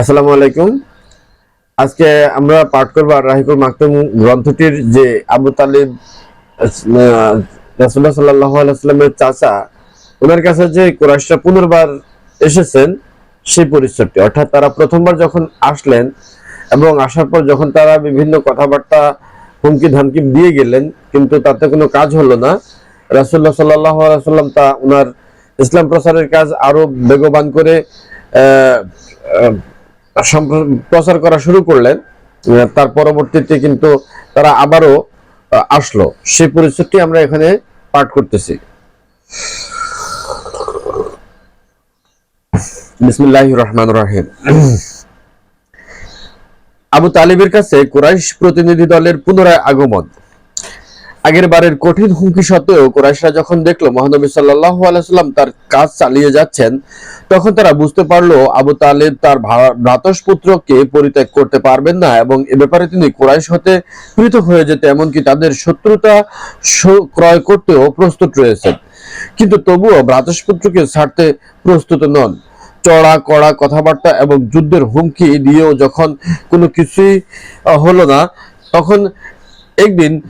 আসসালামু আলাইকুম। আজকে আমরা পাঠ করব আর রাহিকুল মাকতুম গ্রন্থটির যে আবু তালিব রাসুল্লাহ সাল্লাহ আলাইস্লামের চাচা, ওনার কাছে যে কোরআশরা পুনর্বার এসেছেন, সেই পরিচয়টি, অর্থাৎ তারা প্রথমবার যখন আসলেন এবং আসার পর যখন তারা বিভিন্ন কথাবার্তা হুমকি ধামকি দিয়ে গেলেন, কিন্তু তাতে কোনো কাজ হলো না। রাসুল্লাহ সাল্লাহ সাল্লাম তা, ওনার ইসলাম প্রচারের কাজ আরও বেগবান করে প্রচার করা শুরু করলেন। তার পরবর্তীতে কিন্তু তারা আবারও আসলো। সেই পরিচয়টি আমরা এখানে পাঠ করতেছি। রহমান রাহিম। আবু তালিবের কাছে কুরাইশ প্রতিনিধি দলের পুনরায় আগমন। আগের বারের কঠিন হুমকি সত্ত্বেও কোরাইশরা যখন দেখল মহানবী সাল্লাহ আলাইসাল্লাম তার কাজ চালিয়ে যাচ্ছেন, তখন তারা বুঝতে পারল আবু তালেব তার ভ্রাতস পুত্রকে পরিত্যাগ করতে পারবেন না এবং এ ব্যাপারে তিনি কুরাইশ হতে পৃথক হয়ে যেতে, এমনকি তাদের শত্রুতা ক্রয় করতেও প্রস্তুত রয়েছেন। কিন্তু তবুও ভ্রাতস পুত্রকে ছাড়তে প্রস্তুত নন। চড়া, কড়া কথাবার্তা এবং যুদ্ধের হুমকি দিয়েও যখন কোনো কিছুই হলো না, তখন একদিন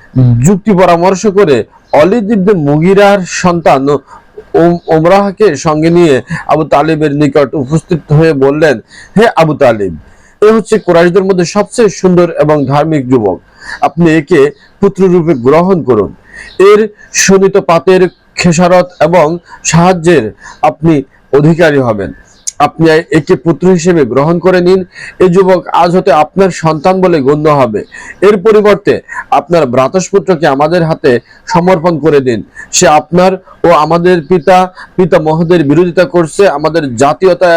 যুক্তি পরামর্শ করে অলিদ মুগিরার সন্তান ওম- ওমরাহকে সঙ্গে নিয়ে আবু তালিবের নিকট উপস্থিত হয়ে বললেন, হে আবু তালিব, এ হচ্ছে কোরাইশদের মধ্যে সবচেয়ে সুন্দর এবং ধার্মিক যুবক। আপনি একে পুত্ররূপে গ্রহণ করুন। এর শোণিত পাতের খেসারত এবং সাহায্যের আপনি অধিকারী হবেন। আপনি একে পুত্র হিসেবে গ্রহণ করে নিন। এই যুবক আজ হতে আপনার সন্তান বলে গণ্য হবে। এর পরিবর্তে আপনার ভ্রাতস্পুত্রকে আমাদের হাতে সমর্পণ করে দিন। সে আপনার ও আমাদের পিতা পিতা মহদের বিরোধিতা করছে। আমাদের জাতীয়তা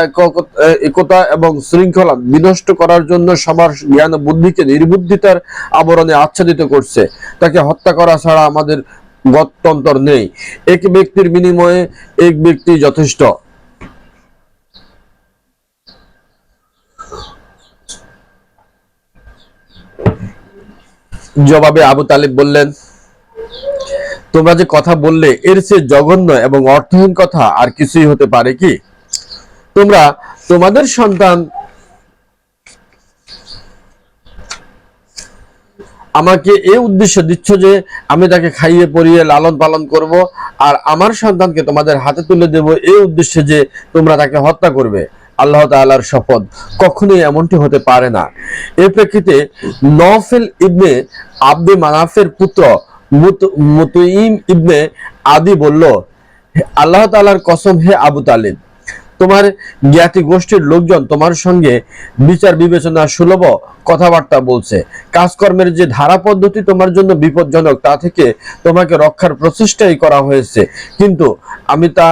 একতা এবং শৃঙ্খলা বিনষ্ট করার জন্য সবার জ্ঞান বুদ্ধিকে নির্বুদ্ধিতার আবরণে আচ্ছাদিত করছে। তাকে হত্যা করা ছাড়া আমাদের গত্যন্তর নেই। এক ব্যক্তির বিনিময়ে এক ব্যক্তি যথেষ্ট। জবাবে আবু তালিব বললেন, তোমরা যে কথা বললে, এর চেয়ে জঘন্য এবং অর্থহীন কথা আর কিছুই হতে পারে কি? তোমরা তোমাদের সন্তান আমাকে এই উদ্দেশ্য দিচ্ছ যে আমি তাকে খাইয়ে, পরিয়ে, লালন পালন করব, আর আমার সন্তানকে তোমাদের হাতে তুলে দেব এই উদ্দেশ্যে যে তোমরা তাকে হত্যা করবে। আল্লাহ তাআলার শপথ। কখনোই এমনটি হতে পারে না। এর প্রেক্ষিতে নফেল ইবনে আব্দে মানাফের পুত্র মুতইম ইবনে আদি বলল আল্লাহ তালার কসম, হে আবু তালিব তোমার জ্ঞাতি গোষ্ঠীর লোকজন তোমার সঙ্গে বিচার বিবেচনা সুলভ কথাবার্তা বলছে। কাজকর্মের যে ধারা পদ্ধতি তোমার জন্য বিপজ্জনক, তা থেকে তোমাকে রক্ষার প্রচেষ্টাই করা হয়েছে। কিন্তু আমি তা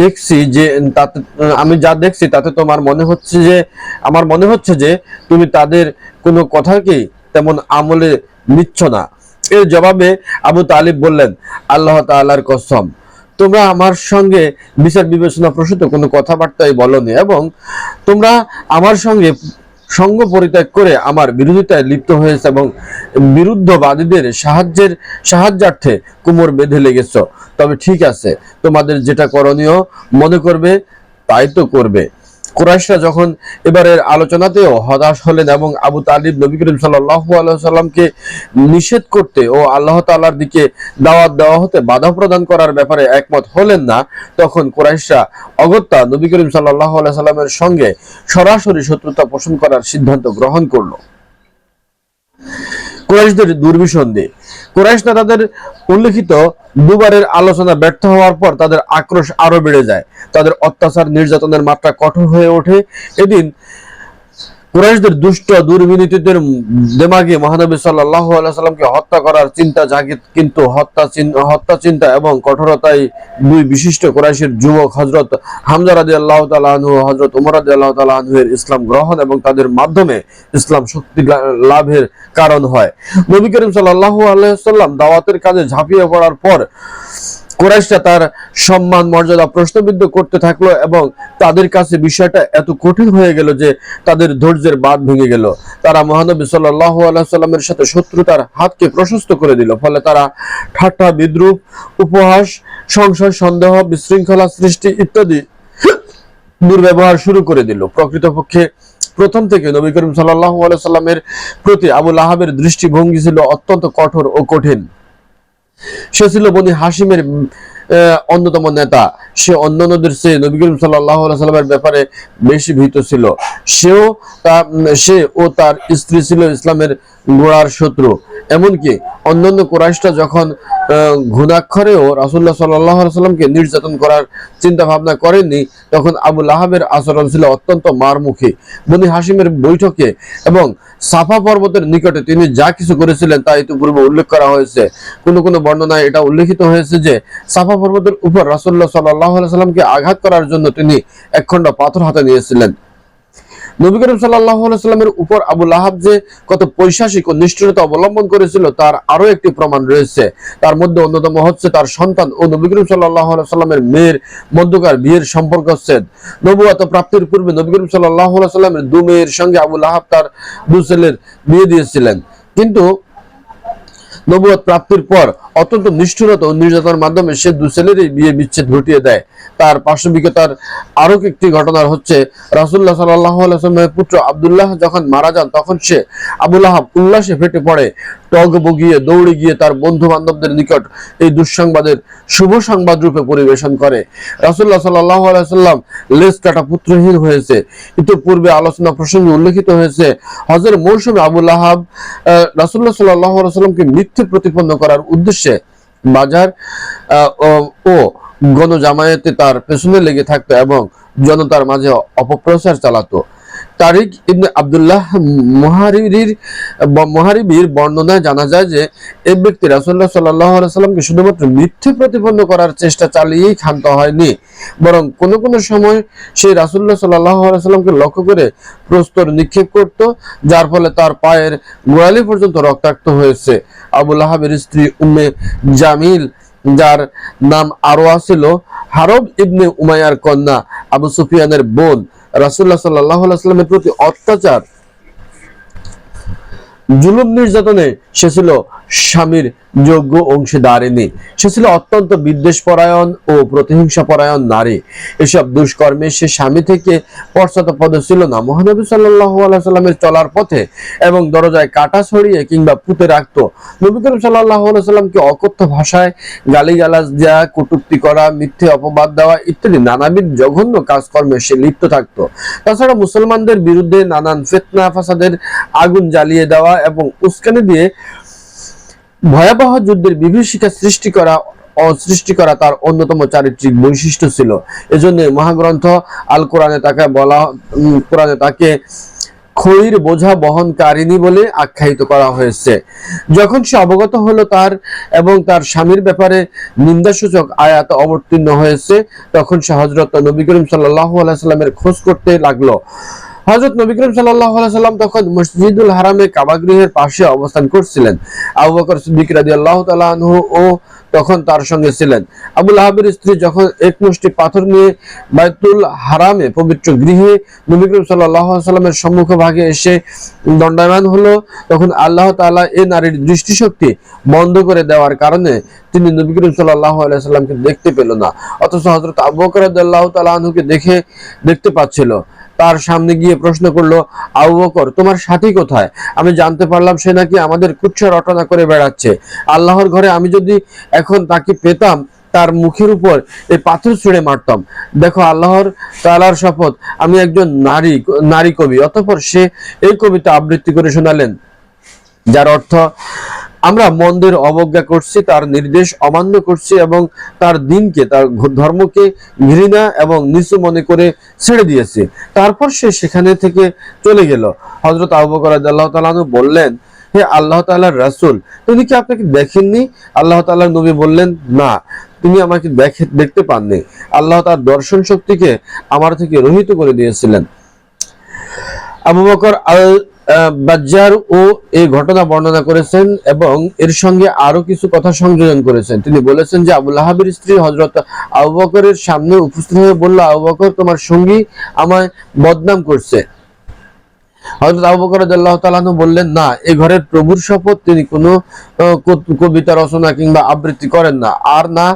দেখছি যে, তাতে, আমি যা দেখছি তাতে তোমার মনে হচ্ছে যে, আমার মনে হচ্ছে যে তুমি তাদের কোনো কথাকেই তেমন আমলে নিচ্ছ না। এর জবাবে আবু তালিব বললেন, আল্লাহ তাআলার কসম তোমরা আমার সঙ্গে বিচার বিবেচনা প্রসূত কোনো কথাবার্তাই বলনি এবং তোমরা আমার সঙ্গে সঙ্গ পরিত্যাগ করে আমার বিরোধিতায় লিপ্ত হয়েছে এবং বিরুদ্ধবাদীদের সাহায্যের সাহায্যার্থে কুমোর বেঁধে লেগেছ। তবে ঠিক আছে, তোমাদের যেটা করণীয় মনে করবে, তাই তো করবে। কুরাইশরা যখন এবারের আলোচনাতেও হতাশ হলেন এবং আবু তালিব নবী করিম আলাইহি সাল্লামকে নিষেধ করতে ও আল্লাহ তাআলার দিকে দাওয়াত দেওয়া হতে বাধা প্রদান করার ব্যাপারে একমত হলেন না, তখন কুরাইশরা অগত্যা নবী করিম সাল্লাল্লাহু আলাইহি সাল্লামের সঙ্গে সরাসরি শত্রুতা পোষণ করার সিদ্ধান্ত গ্রহণ করল। কুরাইশদের দুর্বিসন্ধি। কোরাইশরা তাদের উল্লেখিত দুবারের আলোচনা ব্যর্থ হওয়ার পর তাদের আক্রোশ আরও বেড়ে যায়। তাদের অত্যাচার নির্যাতনের মাত্রা কঠোর হয়ে ওঠে। এদিন কুরাইশদের দুষ্ট দুর্বিনীতিদের দেমাগে মহানবী আলাইহি সাল্লামকে হত্যা করার চিন্তা জাগে কিন্তু হত্যা হত্যা চিন্তা এবং কঠোরতায় দুই বিশিষ্ট কুরাইশের যুবক হযরত হামজা আনহু ও হযরত ওমর রাদিয়াল্লাহু তাআলা আনহু এর ইসলাম গ্রহণ এবং তাদের মাধ্যমে ইসলাম শক্তি লাভের কারণ হয়। নবী করিম সাল্লাল্লাহু আলাইহি সাল্লাম দাওয়াতের কাজে ঝাঁপিয়ে পড়ার পর কুরাইশরা তার সম্মান, মর্যাদা, প্রশ্নবিদ্ধ করতে থাকল এবং তাদের কাছে বিষয়টা এত কঠিন হয়ে গেল যে তাদের ধৈর্যের বাঁধ ভেঙে গেল। তারা মহানবী আলাইহি সাল্লামের সাথে শত্রুতার হাতকে প্রশস্ত করে দিল। ফলে তারা ঠাট্টা, বিদ্রুপ, উপহাস, সংশয়, সন্দেহ, বিশৃঙ্খলা সৃষ্টি ইত্যাদি দুর্ব্যবহার শুরু করে দিল। প্রকৃতপক্ষে প্রথম থেকে নবী করিম সাল্লাহ সাল্লামের প্রতি আবুল আহাবের দৃষ্টিভঙ্গি ছিল অত্যন্ত কঠোর ও কঠিন। সে ছিল বনি হাসিমের অন্যতম নেতা। সে অন্যান্যদের চেয়ে নবী করিম সাল্লামের ব্যাপারে বেশি ভীত ছিল। সেও তা সে ও তার স্ত্রী ছিল ইসলামের গোড়ার শত্রু। এমনকি অন্যান্য কোরাইশটা যখন ঘুণাক্ষরেও রাসুল্লাহ সাল্লাহ সাল্লামকে নির্যাতন করার চিন্তা ভাবনা করেননি, তখন আবুল আহাবের আচরণ ছিল অত্যন্ত মারমুখী। বনি হাসিমের বৈঠকে এবং সাফা পর্বতের নিকটে তিনি যা কিছু করেছিলেন তা ইতিপূর্বে উল্লেখ করা হয়েছে। কোনো কোনো বর্ণনায় এটা উল্লেখিত হয়েছে যে, সাফা পর্বতের উপর রাসুল্লাহ সাল্লাহ সাল্লামকে আঘাত করার জন্য তিনি একখণ্ড পাথর হাতে নিয়েছিলেন। নবী করিম সাল্লাহামের উপর আবুল আহাব যে কত পৈশাসিক ও নিষ্ঠুরতা অবলম্বন করেছিল, তার আরও একটি প্রমাণ রয়েছে। তার মধ্যে অন্যতম হচ্ছে তার সন্তান ও নবী করিম সাল্লামের মেয়ের মধ্যকার বিয়ের সম্পর্ক ছেদ নবুয়াত প্রাপ্তির পূর্বে নবী করিম সাল্লাহ সাল্লামের দু মেয়ের সঙ্গে আবুল আহাব তার দু ছেলের বিয়ে দিয়েছিলেন। কিন্তু নবুয়াত প্রাপ্তির পর অত্যন্ত নিষ্ঠুরতা ও নির্যাতনের মাধ্যমে সে দু ছেলেরই বিয়ে বিচ্ছেদ ঘটিয়ে দেয়। তার পার্শ্ববিকতার আরও একটি ঘটনা হচ্ছে রাসুল্লাহ সাল্লাহ আলাইসলামের পুত্র আবদুল্লাহ যখন মারা যান, তখন সে আবুল আহাব উল্লাসে ফেটে পড়ে। টগ বগিয়ে দৌড়ে গিয়ে তার বন্ধু বান্ধবদের নিকট এই দুঃসংবাদের শুভ সংবাদ রূপে পরিবেশন করে। রাসুল্লাহ সাল্লাহ আলাইসাল্লাম লেজ কাটা পুত্রহীন হয়েছে। ইতিপূর্বে আলোচনা প্রসঙ্গে উল্লেখিত হয়েছে হজের মৌসুমে আবুল আহাব আহ, রাসুল্লাহ সাল্লাহ আলাইসাল্লামকে মিথ্যে প্রতিপন্ন করার উদ্দেশ্যে বাজার ও গণজামায়াতে তার পেছনে লেগে থাকতো এবং জনতার মাঝে অপপ্রচার চালাতো। তারিক ইবনে আব্দুল্লাহ মুহারিবির মুহারিবির বর্ণনায় জানা যায় যে এই ব্যক্তি রাসুল্লাহ আলাইহি সাল্লামকে শুধুমাত্র মিথ্যে প্রতিপন্ন করার চেষ্টা চালিয়েই ক্ষান্ত হয়নি, বরং কোন কোন সময় সে রাসূলুল্লাহ সাল্লাল্লাহু আলাইহি সাল্লামকে লক্ষ্য করে প্রস্তর নিক্ষেপ করত, যার ফলে তার পায়ের গোয়ালি পর্যন্ত রক্তাক্ত হয়েছে। আবুল আহাবের স্ত্রী উম্মে জামিল, যার নাম আরোয়া ছিল, হারব ইবনে উমাইয়ার কন্যা আবু সুফিয়ানের বোন। রাসুল্লাহ সাল্লাহ আসলামের প্রতি অত্যাচার জুলুম নির্যাতনে সে ছিল স্বামীর যোগ্য অংশীদারিণী। সে ছিল অত্যন্ত বিদ্বেষ পরায়ণ ও প্রতিহিংসা পরায়ণ নারী। এসব দুষ্কর্মে সে স্বামী থেকে পশ্চাৎপদ ছিল না। মহানবী সাল্লামের চলার পথে এবং দরজায় কাটা ছড়িয়ে কিংবা পুঁতে রাখতো। নবী করিম সাল্লাহ সাল্লামকে অকথ্য ভাষায় গালিগালাজ দেওয়া কটূক্তি করা, মিথ্যে অপবাদ দেওয়া ইত্যাদি নানাবিধ জঘন্য কাজকর্মে সে লিপ্ত থাকতো। তাছাড়া মুসলমানদের বিরুদ্ধে নানান ফেতনা, ফাসাদের আগুন জ্বালিয়ে দেওয়া এবং উস্কানি দিয়ে ভয়াবহ যুদ্ধের বিভীষিকা সৃষ্টি করা সৃষ্টি করা তার অন্যতম চারিত্রিক বৈশিষ্ট্য ছিল। এজন্য মহাগ্রন্থ আল কোরআনে তাকে বলা কোরআনে তাকে খড়ির বোঝা বহনকারিণী বলে আখ্যায়িত করা হয়েছে। যখন সে অবগত হলো তার এবং তার স্বামীর ব্যাপারে নিন্দাসূচক আয়াত অবতীর্ণ হয়েছে, তখন সে হজরত নবী করিম সাল্লাহ আলাইসাল্লামের খোঁজ করতে লাগল। হজরত নবী করিম সাল্লাহ সাল্লাম তখন মসজিদুল হারামে কাবাগৃহের পাশে অবস্থান করছিলেন। আবু বকর সিদ্দিক রাজি আল্লাহ ও তখন তার সঙ্গে ছিলেন। আবুল আহাবের স্ত্রী যখন এক মুষ্টি পাথর নিয়ে বাইতুল হারামে পবিত্র গৃহে নবী করিম সাল্লাহ সাল্লামের সম্মুখ ভাগে এসে দণ্ডায়মান হলো, তখন আল্লাহ তাআলা এ নারীর দৃষ্টিশক্তি বন্ধ করে দেওয়ার কারণে তিনি নবী করিম সাল্লাহ সাল্লামকে দেখতে পেল না। অথচ হজরত আবু বকর তাআলা আনহুকে দেখে, দেখতে পাচ্ছিল। তার সামনে গিয়ে প্রশ্ন করল, আবু বকর, তোমার সাথী কোথায়? আমি জানতে পারলাম সে নাকি আমাদের কুচ্ছা রটনা করে বেড়াচ্ছে। আল্লাহর ঘরে আমি যদি এখন তাকে পেতাম, তার মুখের উপর এই পাথর ছুঁড়ে মারতাম। দেখো, আল্লাহর তালার শপথ, আমি একজন নারী নারী কবি, অতঃপর সে এই কবিতা আবৃত্তি করে শোনালেন, যার অর্থ আমরা মন্দের অবজ্ঞা করছি, তার নির্দেশ অমান্য করছি এবং তার দিনকে, তার ধর্মকে ঘৃণা এবং নিচু মনে করে ছেড়ে দিয়েছি। তারপর সে সেখানে থেকে চলে গেল। হজরত আবু বকর রাদিয়াল্লাহু তাআলা বললেন, হে আল্লাহ তাআলার রাসূল তিনি কি আপনাকে দেখেননি? আল্লাহ তাআলার নবী বললেন, না, তিনি আমাকে দেখে, দেখতে পাননি। আল্লাহ তার দর্শন শক্তিকে আমার থেকে রহিত করে দিয়েছিলেন। আবু বকর আল বাজ্জার ও এই ঘটনা বর্ণনা করেছেন এবং এর সঙ্গে আরও কিছু কথা সংযোজন করেছেন। তিনি বলেছেন যে আবুল আহাবের স্ত্রী হজরত আবু বকরের সামনে উপস্থিত হয়ে বলল, আবু বকর, তোমার সঙ্গী আমায় বদনাম করছে। হযরত আবু বকর বললেন, না এই ঘরের প্রভুর শপথ তিনি কোনো কবিতা রচনা কিংবা আবৃত্তি করেন না। আর না,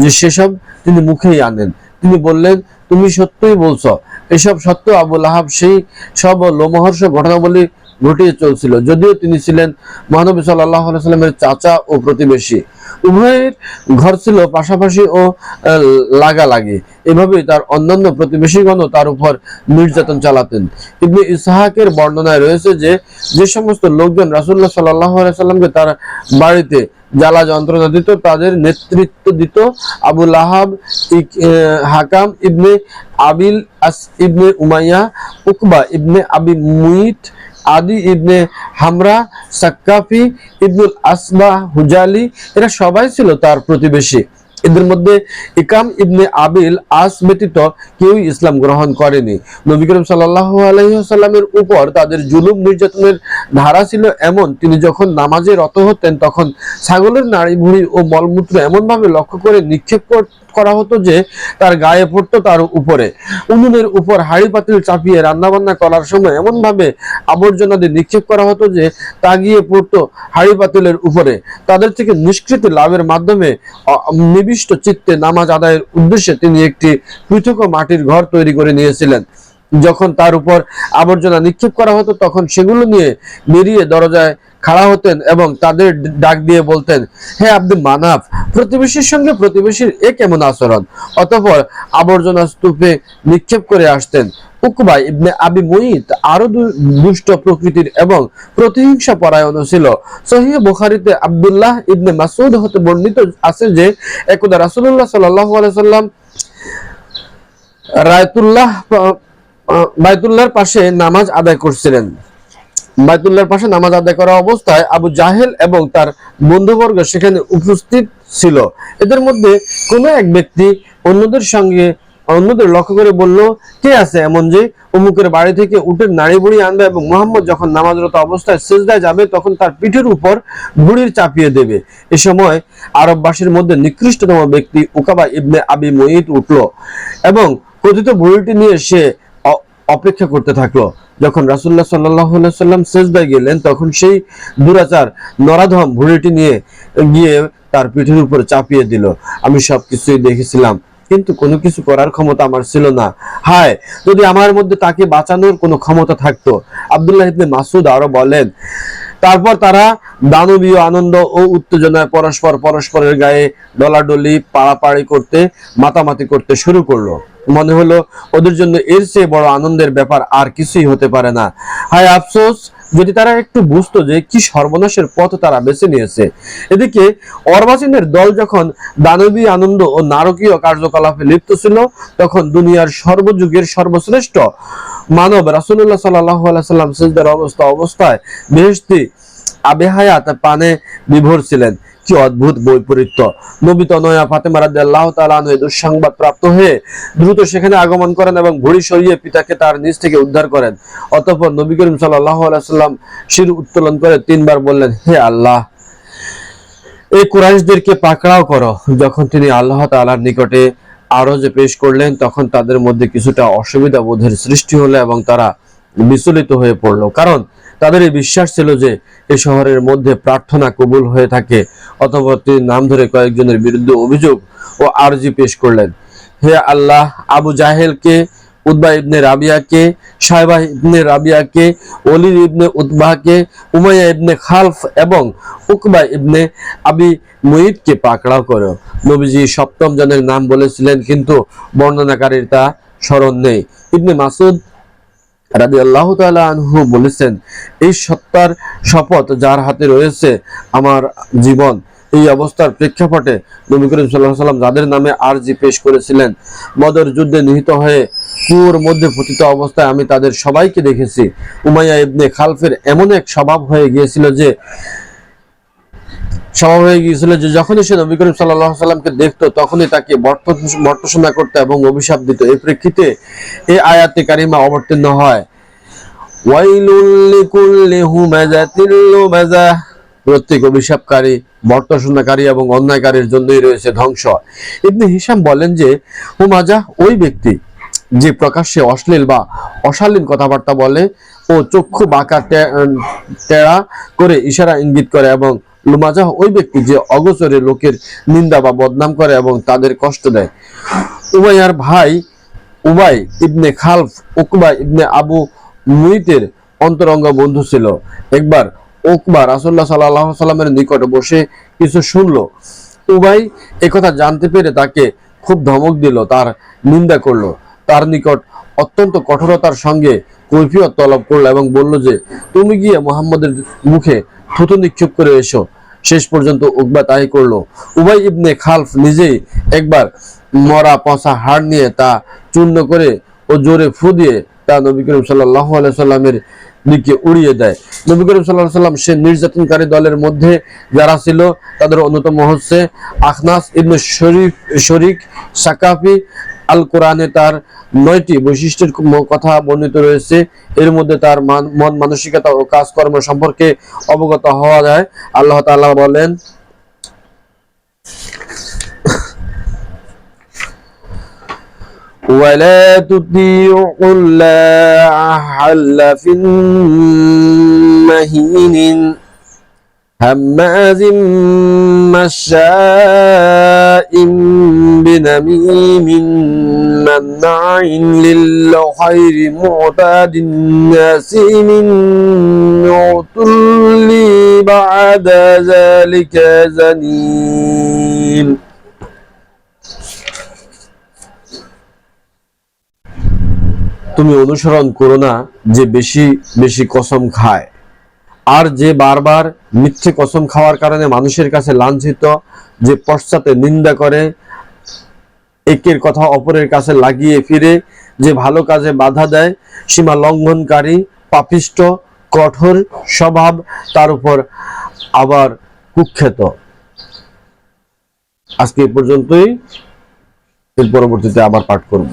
যে সেসব তিনি মুখেই আনেন। তিনি বললেন, তুমি সত্যই বলছো এসব সত্ত্বেও আবু লাহাব সেই সব লোমহর্ষ ঘটনাবলী ঘটিয়ে চলছিল। যদিও তিনি ছিলেন মহানবী সাল্লাহ সাল্লামের চাচা ও প্রতিবেশী। উভয়ের ঘর ছিল পাশাপাশি ও লাগালাগি। এভাবেই তার অন্যান্য প্রতিবেশীগণও তার উপর নির্যাতন চালাতেন। ইবনে ইসহাকের বর্ণনায় রয়েছে যে যে সমস্ত লোকজন রাসুল্লাহ সাল্লাহ সাল্লামকে তার বাড়িতে জ্বালা যন্ত্রণা দিত, তাদের নেতৃত্ব দিত Abu Lahab Hakam ibn Abil As ibn Umayya, Uqba ibn Abi Muait, Adi ইবনে হামরা, সাক্কাফি, ইবনুল আসবা, হুজালি, এরা সবাই ছিল তার প্রতিবেশী। এদের মধ্যে ইকাম ইবনে আবিল আস ব্যতীত কেউই ইসলাম গ্রহণ করেনি। নবী করিম সাল্লাহ আলহিহাল্লামের উপর তাদের জুলুম নির্যাতনের ধারা ছিল এমন, তিনি যখন নামাজে রত হতেন তখন ছাগলের নাড়ি ভুঁড়ি ও মলমূত্র এমনভাবে লক্ষ্য করে নিক্ষেপ কর- হতো যে তার গায়ে পড়তো তার উপরে। উনুনের উপর হাড়ি পাতিল চাপিয়ে রান্নাবান্না করার সময় এমন ভাবে আবর্জনা দিয়ে নিক্ষেপ করা হতো যে তা গিয়ে পড়তো হাড়ি পাতিলের উপরে। তাদের থেকে নিষ্কৃতি লাভের মাধ্যমে অ- নিবিষ্ট চিত্তে নামাজ আদায়ের উদ্দেশ্যে তিনি একটি পৃথক মাটির ঘর তৈরি করে নিয়েছিলেন। যখন তার উপর আবর্জনা নিক্ষেপ করা হতো, তখন সেগুলো নিয়ে বেরিয়ে দরজায় খাড়া হতেন এবং তাদের ডাক দিয়ে বলতেন, হে আব্দুল মানাফ, প্রতিবেশীর সঙ্গে প্রতিবেশীর এ কেমন আচরণ? অতঃপর আবর্জনা স্তূপে নিক্ষেপ করে আসতেন। উকবা ইবনে আবি মুইত আরও দুষ্ট প্রকৃতির এবং প্রতিহিংসা পরায়ণ ছিল। সহিহ বুখারীতে আব্দুল্লাহ ইবনে মাসউদ হতে বর্ণিত আছে যে, একদা রাসূলুল্লাহ সাল্লাল্লাহু আলাইহি সাল্লাম রায়তুল্লাহ বাইতুল্লাহর পাশে নামাজ আদায় করছিলেন। বাইতুল্লাহর পাশে নামাজ আদায় করা অবস্থায় আবু জাহেল এবং তার বন্ধুবর্গ সেখানে উপস্থিত ছিল। এদের মধ্যে কোনো এক ব্যক্তি অন্যদের সঙ্গে, অন্যদের লক্ষ্য করে বলল, কে আছে এমন যে অমুকের বাড়ি থেকে উটের নাড়ি বুড়ি আনবে এবং মোহাম্মদ যখন নামাজরত অবস্থায় সেজদায় যাবে তখন তার পিঠের উপর বুড়ির চাপিয়ে দেবে। এ সময় আরববাসীর মধ্যে নিকৃষ্টতম ব্যক্তি উকাবা ইবনে আবি মঈদ উঠল এবং কথিত বুড়িটি নিয়ে সে অপেক্ষা করতে থাকল। যখন রাসুল্লাহ সাল্লাহ সাল্লাম সেজদায় গেলেন, তখন সেই দুরাচার, নরাধম ভুড়িটি নিয়ে গিয়ে তার পিঠের উপর চাপিয়ে দিল। আমি সব কিছুই দেখেছিলাম, কিন্তু কোনো কিছু করার ক্ষমতা আমার ছিল না। হায়, যদি আমার মধ্যে তাকে বাঁচানোর কোনো ক্ষমতা থাকতো? আবদুল্লাহ ইবনে মাসুদ আরও বলেন তারপর তারা দানবীয় আনন্দ ও উত্তেজনায় পরস্পর পরস্পরের গায়ে ডলাডলি পাড়াপাড়ি করতে, মাতামাতি করতে শুরু করল। মনে হলো ওদের জন্য এর চেয়ে বড় আনন্দের ব্যাপার আর কিছুই হতে পারে না। হায় আফসোস, যদি তারা একটু বুঝতো যে কি সর্বনাশের পথ তারা বেছে নিয়েছে। এদিকে অর্বাচীনের দল যখন দানবীয় আনন্দ ও নারকীয় কার্যকলাপে লিপ্ত ছিল, তখন দুনিয়ার সর্বযুগের সর্বশ্রেষ্ঠ মানব আলাইহি সাল্লাম সিজদার অবস্থা অবস্থায় বেহেশতি আবেহায়াত পানে বিভোর ছিলেন। কি অদ্ভুত বৈপরীত্য ফাতেমা আনহু দুঃসংবাদ প্রাপ্ত হয়ে দ্রুত সেখানে আগমন করেন এবং ঘড়ি সরিয়ে পিতাকে তার নিজ থেকে উদ্ধার করেন। অতঃপর নবী করিম সাল্লাল্লাহু আলাইহি সাল্লাম শির উত্তোলন করে তিনবার বললেন, হে আল্লাহ, এই কুরাইশদেরকে পাকড়াও করো। যখন তিনি আল্লাহ তাআলার নিকটে আরও যে পেশ করলেন, তখন তাদের মধ্যে কিছুটা অসুবিধা বোধের সৃষ্টি হলো এবং তারা বিচলিত হয়ে পড়ল। কারণ তাদের এই বিশ্বাস ছিল যে এই শহরের মধ্যে প্রার্থনা কবুল হয়ে থাকে, অথবা তিনি নাম ধরে কয়েকজনের বিরুদ্ধে অভিযোগ ও আরজি পেশ করলেন। হে আল্লাহ, আবু জাহেলকে উদ্বা ইবনে রাবিয়াকে সাহেবা ইবনে রাবিয়াকে অলির ইবনে উতবাহকে উমাইয়া ইবনে খালফ এবং উকবা ইবনে আবি মুইদকে পাকড়াও করো। নবীজি সপ্তম জনের নাম বলেছিলেন, কিন্তু বর্ণনাকারীর তা স্মরণ নেই। ইবনে মাসুদ রাদি আল্লাহ আনহু বলেছেন, এই সত্তার শপথ যার হাতে রয়েছে আমার জীবন এই অবস্থার প্রেক্ষাপটে নবী করিম সাল্লাহ সাল্লাম যাদের নামে আরজি পেশ করেছিলেন বদর যুদ্ধে নিহিত হয়ে কুয়োর মধ্যে পতিত অবস্থায় আমি তাদের সবাইকে দেখেছি। উমাইয়া ইবনে খালফের এমন এক স্বভাব হয়ে গিয়েছিল যে, স্বভাব হয়ে গিয়েছিল যে যখনই সে নবী করিম সাল্লাহ সাল্লামকে দেখতো, তখনই তাকে বর্ত- বর্তসনা করতো এবং অভিশাপ দিত। এই প্রেক্ষিতে এই আয়াতে কারিমা অবতীর্ণ হয়। ওয়াইলুল লিকুল্লি হুমাযাতিল লুমাযাহ প্রত্যেক অভিশাপকারী বর্তসনাকারী এবং অন্যায়কারীর জন্যই রয়েছে ধ্বংস। ইবনে হিসাম বলেন যে, হুমাজা ওই ব্যক্তি যে প্রকাশ্যে অশ্লীল বা অশালীন কথাবার্তা বলে ও চক্ষু বাঁকা টে- টেরা করে ইশারা ইঙ্গিত করে এবং লুমাজাহ ওই ব্যক্তি যে অগোচরে লোকের নিন্দা বা বদনাম করে এবং তাদের কষ্ট দেয়। উমাইয়ার ভাই উবাই ইবনে খালফ, উকবা ইবনে আবু মুইতের অন্তরঙ্গ বন্ধু ছিল। একবার উকবা রাসুল্লাহ সাল্লাহ সাল্লামের নিকটে বসে কিছু শুনলো। উবাই একথা জানতে পেরে তাকে খুব ধমক দিল, তার নিন্দা করল। তার নিকট অত্যন্ত কঠোরতার সঙ্গে কৈফিয়ত তলব করল এবং বলল যে, তুমি গিয়ে মোহাম্মদের মুখে থুতু নিক্ষেপ করে এসো। শেষ পর্যন্ত উকবা তাই করল। উবাই ইবনে খালফ নিজেই একবার মরা পচা হাড় নিয়ে তা চূর্ণ করে ও জোরে ফু দিয়ে তা নবী করিম সাল্লাহ সাল্লামের দিকে উড়িয়ে দেয়। নবী করিম সাল্লাহ সাল্লাম সে নির্যাতনকারী দলের মধ্যে যারা ছিল, তাদের অন্যতম হচ্ছে আখনাস ইবনে শরীফ, শরিক সাকাফি। আল কোরআনে তার নয়টি বৈশিষ্ট্যের কথা বর্ণিত রয়েছে। এর মধ্যে তার মান- মন মানসিকতা ও কাজকর্ম সম্পর্কে অবগত হওয়া যায়। আল্লাহ তাআলা বলেন ولا تطيع كل حلف مهين هماز مشاء بنميم مناع للخير معتاد نسيم عتل بعد ذلك زنيم তুমি অনুসরণ করো না যে বেশি বেশি কসম খায়। আর যে বারবার মিথ্যে কসম খাওয়ার কারণে মানুষের কাছে লাঞ্ছিত, যে পশ্চাতে নিন্দা করে, একের কথা অপরের কাছে লাগিয়ে ফিরে, যে ভালো কাজে বাধা দেয়, সীমা লঙ্ঘনকারী, পাপিষ্ট, কঠোর স্বভাব, তার উপর আবার কুখ্যাত। আজকে এ পর্যন্তই। এর পরবর্তীতে আবার পাঠ করব।